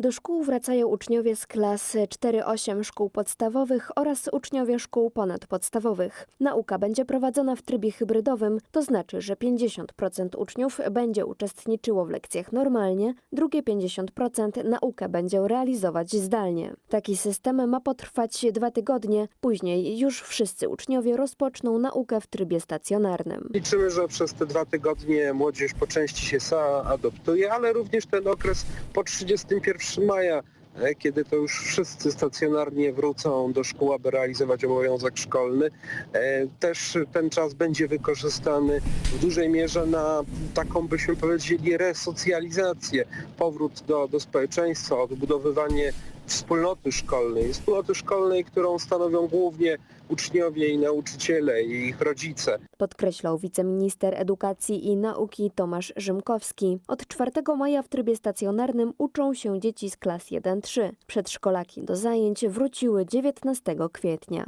Do szkół wracają uczniowie z klas 4-8 szkół podstawowych oraz uczniowie szkół ponadpodstawowych. Nauka będzie prowadzona w trybie hybrydowym, to znaczy, że 50% uczniów będzie uczestniczyło w lekcjach normalnie, drugie 50% naukę będzie realizować zdalnie. Taki system ma potrwać dwa tygodnie, później już wszyscy uczniowie rozpoczną naukę w trybie stacjonarnym. Liczymy, że przez te dwa tygodnie młodzież po części się zaadoptuje, ale również ten okres po 31 maja, e, kiedy to już wszyscy stacjonarnie wrócą do szkół, aby realizować obowiązek szkolny. E, Też ten czas będzie wykorzystany w dużej mierze na taką, byśmy powiedzieli, resocjalizację, powrót do, do społeczeństwa, odbudowywanie wspólnoty szkolnej, wspólnoty szkolnej, którą stanowią głównie uczniowie i nauczyciele i ich rodzice. Podkreślał wiceminister edukacji i nauki Tomasz Rzymkowski. Od 4 maja w trybie stacjonarnym uczą się dzieci z klas 1-3. Przedszkolaki do zajęć wróciły 19 kwietnia.